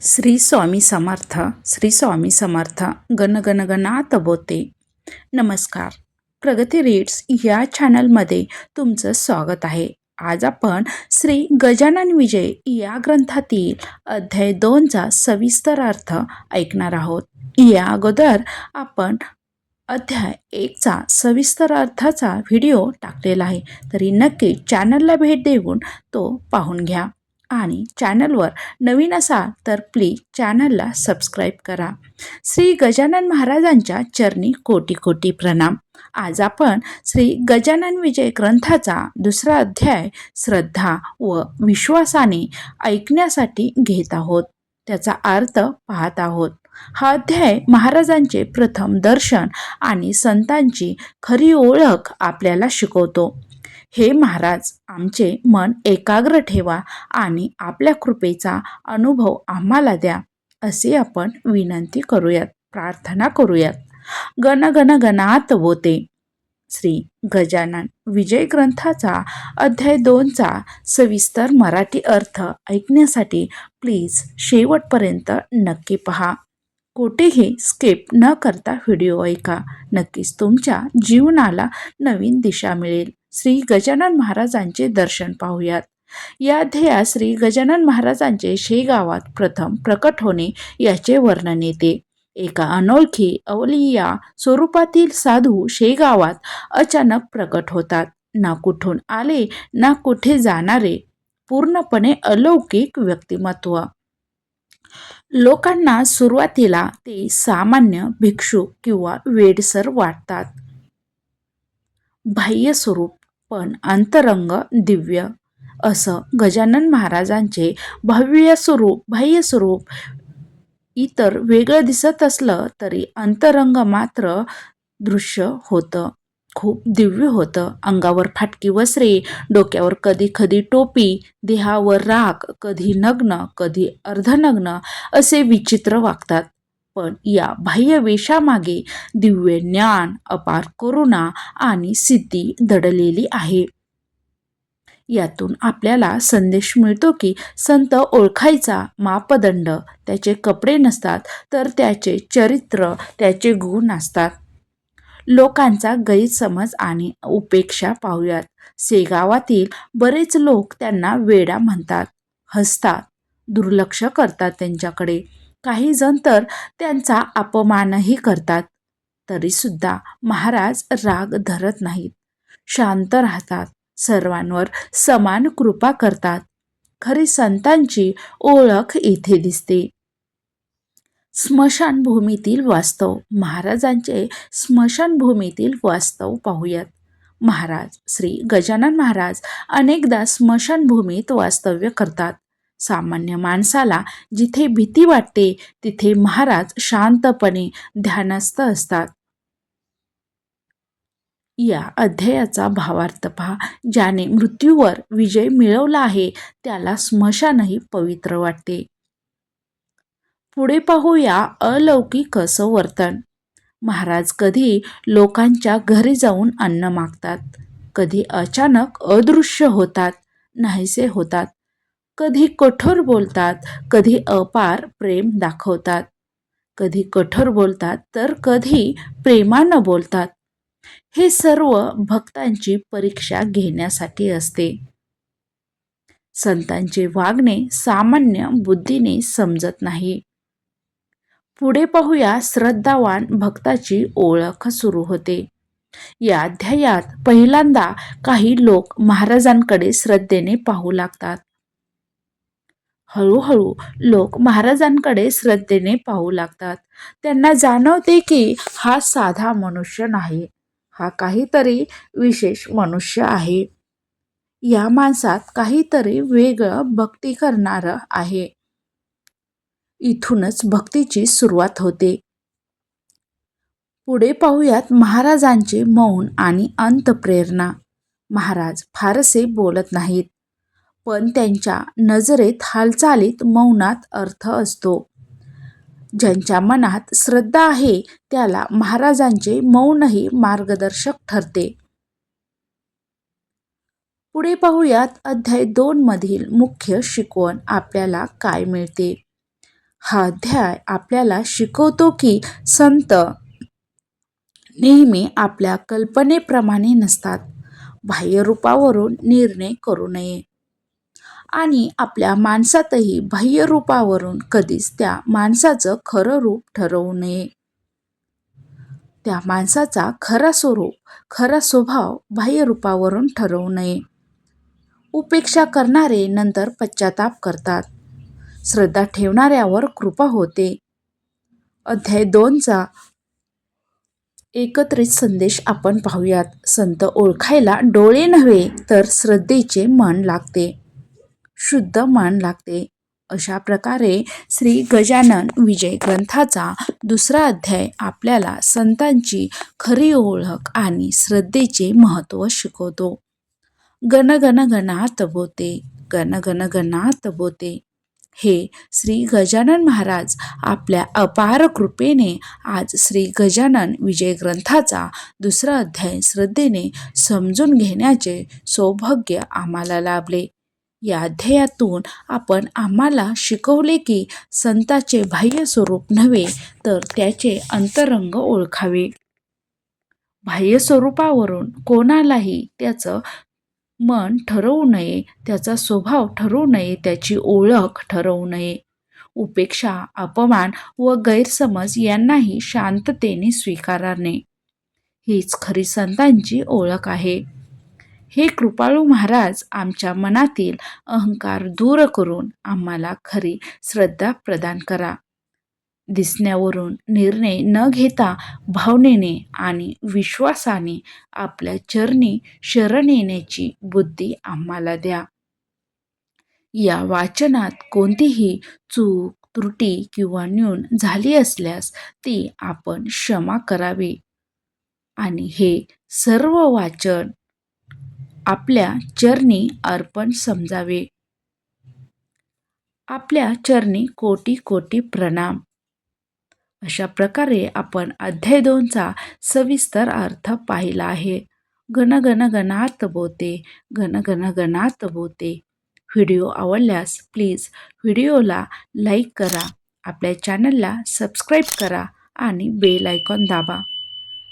श्री स्वामी समर्थ श्री स्वामी समर्थ गणगणगणात बोते. नमस्कार. प्रगती रीड्स या चॅनलमध्ये तुमचं स्वागत आहे. आज आपण श्री गजानन विजय या ग्रंथातील अध्याय दोनचा सविस्तर अर्थ ऐकणार आहोत. या अगोदर आपण अध्याय एकचा सविस्तर अर्थाचा व्हिडिओ टाकलेला आहे. तरी नक्की चॅनलला भेट देऊन तो पाहून घ्या. आणि चॅनलवर नवीन असाल तर प्लीज चॅनलला सबस्क्राईब करा. श्री गजानन महाराजांच्या चरणी कोटी कोटी प्रणाम. आज आपण श्री गजानन विजय ग्रंथाचा दुसरा अध्याय श्रद्धा व विश्वासाने ऐकण्यासाठी घेत आहोत. त्याचा अर्थ पाहत आहोत. हा अध्याय महाराजांचे प्रथम दर्शन आणि संतांची खरी ओळख आपल्याला शिकवतो. हे महाराज आमचे मन एकाग्र ठेवा आणि आपल्या कृपेचा अनुभव आम्हाला द्या असे आपण विनंती करूयात प्रार्थना करूयात. गण गण गणात होते श्री गजानन विजय ग्रंथाचा अध्याय दोनचा सविस्तर मराठी अर्थ ऐकण्यासाठी प्लीज शेवटपर्यंत नक्की पहा. कोठेही स्किप न करता व्हिडिओ ऐका. नक्कीच तुमच्या जीवनाला नवीन दिशा मिळेल. श्री गजानन महाराजांचे दर्शन पाहूयात. या ध्येयात श्री गजानन महाराजांचे शेगावात प्रथम प्रकट होणे याचे वर्णन येते. एका अनोळखी अवलिया स्वरूपातील साधू शेगावात अचानक प्रकट होतात. ना कुठून आले ना कुठे जाणारे पूर्णपणे अलौकिक व्यक्तिमत्व. लोकांना सुरुवातीला ते सामान्य भिक्षू किंवा वेडसर वाटतात. बाह्य स्वरूप पण अंतरंग दिव्य. असं गजानन महाराजांचे भव्य स्वरूप बाह्य स्वरूप इतर वेगळं दिसत असलं तरी अंतरंग मात्र दृश्य होतं. खूप दिव्य होतं. अंगावर फाटकी वस्त्रे डोक्यावर कधी कधी टोपी देहावर राख कधी नग्न कधी अर्धनग्न असे विचित्र वागतात. पण या बाह्य वेशामागे दिव्य ज्ञान अपार करुणा आणि सिद्धी दडलेली आहे. यातून आपल्याला संदेश मिळतो की संत ओळखायचा मापदंड त्याचे कपडे नसतात तर त्याचे चरित्र त्याचे गुण असतात लोकांचा गैरसमज आणि उपेक्षा पाहूयात. सेगावातील बरेच लोक त्यांना वेडा म्हणतात हसतात दुर्लक्ष करतात त्यांच्याकडे. काही जण तर त्यांचा अपमानही करतात. तरीसुद्धा महाराज राग धरत नाहीत. शांत राहतात. सर्वांवर समान कृपा करतात. खरी संतांची ओळख इथे दिसते. स्मशानभूमीतील वास्तव. महाराजांचे स्मशानभूमीतील वास्तव पाहूयात. महाराज श्री गजानन महाराज अनेकदा स्मशानभूमीत वास्तव्य करतात. सामान्य माणसाला जिथे भीती वाटते तिथे महाराज शांतपणे ध्यानस्थ असतात. या अध्यायाचा भावार्थ पहा. ज्याने मृत्यूवर विजय मिळवला आहे त्याला स्मशानही पवित्र वाटते. पुढे पाहूया अलौकिक असं वर्तन. महाराज कधी लोकांच्या घरी जाऊन अन्न मागतात? कधी अचानक अदृश्य होतात? नाहीसे होतात. कधी कठोर बोलतात कधी अपार प्रेम दाखवतात. कधी कठोर बोलतात तर कधी प्रेमानं बोलतात. हे सर्व भक्तांची परीक्षा घेण्यासाठी असते. संतांचे वागणे सामान्य बुद्धीने समजत नाही. पुढे पाहूया श्रद्धावान भक्ताची ओळख सुरू होते. या अध्यायात पहिल्यांदा काही लोक महाराजांकडे श्रद्धेने पाहू लागतात. हळूहळू लोक महाराजांकडे श्रद्धेने पाहू लागतात. त्यांना जाणवते की हा साधा मनुष्य नाही. हा काहीतरी विशेष मनुष्य आहे. या माणसात काहीतरी वेगळं भक्ती करणारं आहे. इथूनच भक्तीची सुरुवात होते. पुढे पाहूयात महाराजांचे मौन आणि अंतप्रेरणा. महाराज फारसे बोलत नाहीत. पण त्यांच्या नजरेत हालचालीत मौनात अर्थ असतो. ज्यांच्या मनात श्रद्धा आहे त्याला महाराजांचे मौनही मार्गदर्शक ठरते. पुढे पाहूयात अध्याय दोन मधील मुख्य शिकवण आपल्याला काय मिळते? हा अध्याय आपल्याला शिकवतो की संत नेहमी आपल्या कल्पनेप्रमाणे नसतात. बाह्यरूपावरून निर्णय करू नये. आणि आपल्या माणसातही बाह्यरूपावरून कधीच त्या माणसाचं खरं रूप ठरवू नये. त्या माणसाचा खरा स्वरूप खरा स्वभाव बाह्यरूपावरून ठरवू नये. उपेक्षा करणारे नंतर पश्चाताप करतात. श्रद्धा ठेवणाऱ्यावर कृपा होते. अध्याय दोनचा एकत्रित संदेश आपण पाहूयात. संत ओळखायला डोळे नव्हे तर श्रद्धेचे मन लागते. शुद्ध मन लागते. अशा प्रकारे श्री गजानन विजय ग्रंथाचा दुसरा अध्याय आपल्याला संतांची खरी ओळख आणि श्रद्धेचे महत्त्व शिकवतो. गण गण गणात बोते गण गण गणात बोते. हे श्री गजानन महाराज आपल्या अपार कृपेने आज श्री गजानन विजय ग्रंथाचा दुसरा अध्याय श्रद्धेने समजून घेण्याचे सौभाग्य आम्हाला लाभले. या अध्यायातून आपण आम्हाला शिकवले की संताचे बाह्य स्वरूप नव्हे तर त्याचे अंतरंग ओळखावे. बाह्य स्वरूपावरून कोणालाही त्याचं मन ठरवू नये त्याचा स्वभाव ठरवू नये त्याची ओळख ठरवू नये. उपेक्षा अपमान व गैरसमज यांनाही शांततेने स्वीकारणे हीच खरी संतांची ओळख आहे. हे कृपाळू महाराज आमच्या मनातील अहंकार दूर करून आम्हाला खरी श्रद्धा प्रदान करा. दिसण्यावरून निर्णय न घेता भावनेने आणि विश्वासाने आपल्या चरणी शरण येण्याची बुद्धी आम्हाला द्या. या वाचनात कोणतीही चूक त्रुटी किंवा न्यून झाली असल्यास ती आपण क्षमा करावी. आणि हे सर्व वाचन आपल्या चरणी अर्पण समजावे. आपल्या चरणी कोटी कोटी प्रणाम. अशा प्रकारे आपण अध्याय दोनचा सविस्तर अर्थ पाहिला आहे. गण गण गणात बोते गण गण गणात बोते. व्हिडिओ आवडल्यास प्लीज व्हिडिओला लाईक करा आपल्या चॅनलला सबस्क्राईब करा आणि बेल आयकॉन दाबा.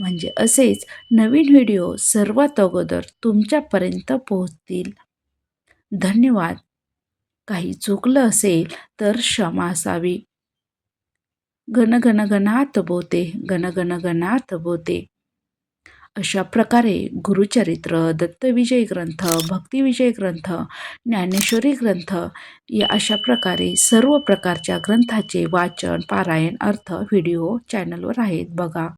म्हणजे असेच नवीन व्हिडिओ सर्वात अगोदर तुमच्यापर्यंत पोहोचतील. धन्यवाद. काही चुकलं असेल तर क्षमा असावी. गण गणात बोते गण गणात बोते. अशा प्रकारे गुरुचरित्र दत्तविजय ग्रंथ भक्तिविजय ग्रंथ ज्ञानेश्वरी ग्रंथ या अशा प्रकारे सर्व प्रकारच्या ग्रंथाचे वाचन पारायण अर्थ व्हिडिओ चॅनलवर आहेत बघा.